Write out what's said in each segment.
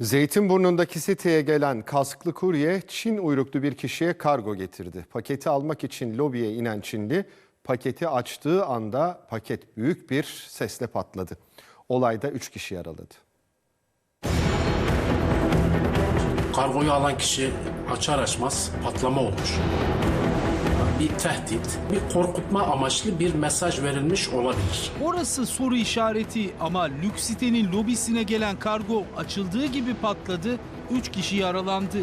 Zeytinburnu'ndaki siteye gelen kasklı kurye Çin uyruklu bir kişiye kargo getirdi. Paketi almak için lobiye inen Çinli paketi açtığı anda paket büyük bir sesle patladı. Olayda 3 kişi yaraladı. Kargoyu alan kişi açar açmaz patlama olmuş. Bir tehdit, bir korkutma amaçlı bir mesaj verilmiş olabilir. Orası soru işareti ama lüks sitenin lobisine gelen kargo açıldığı gibi patladı, 3 kişi yaralandı.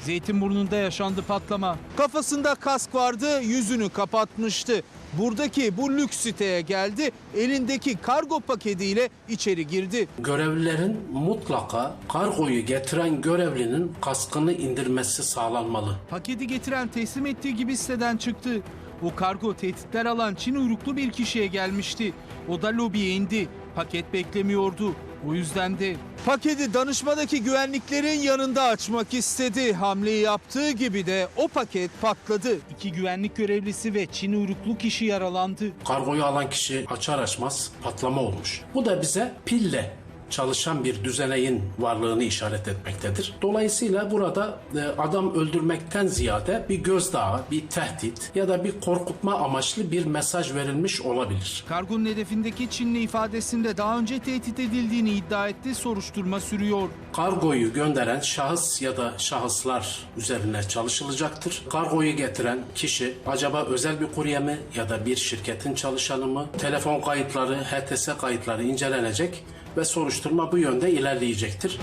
Zeytinburnu'nda yaşandı patlama. Kafasında kask vardı, yüzünü kapatmıştı. Buradaki bu lüks siteye geldi, elindeki kargo paketiyle içeri girdi. Görevlilerin mutlaka kargoyu getiren görevlinin kaskını indirmesi sağlanmalı. Paketi getiren teslim ettiği gibi siteden çıktı. O kargo tehditler alan Çin uyruklu bir kişiye gelmişti. O da lobiye indi. Paket beklemiyordu. O yüzden de paketi danışmadaki güvenliklerin yanında açmak istedi. Hamleyi yaptığı gibi de o paket patladı. İki güvenlik görevlisi ve Çin uyruklu kişi yaralandı. Kargoyu alan kişi açar açmaz patlama olmuş. Bu da bize pille çalışan bir düzeneğin varlığını işaret etmektedir. Dolayısıyla burada e, adam öldürmekten ziyade bir gözdağı, bir tehdit ya da bir korkutma amaçlı bir mesaj verilmiş olabilir. Kargonun hedefindeki Çinli ifadesinde daha önce tehdit edildiğini iddia etti. Soruşturma sürüyor. Kargoyu gönderen şahıs ya da şahıslar üzerine çalışılacaktır. Kargoyu getiren kişi acaba özel bir kurye mi ya da bir şirketin çalışanı mı? Telefon kayıtları, HTS kayıtları incelenecek ve soruşturma bu yönde ilerleyecektir.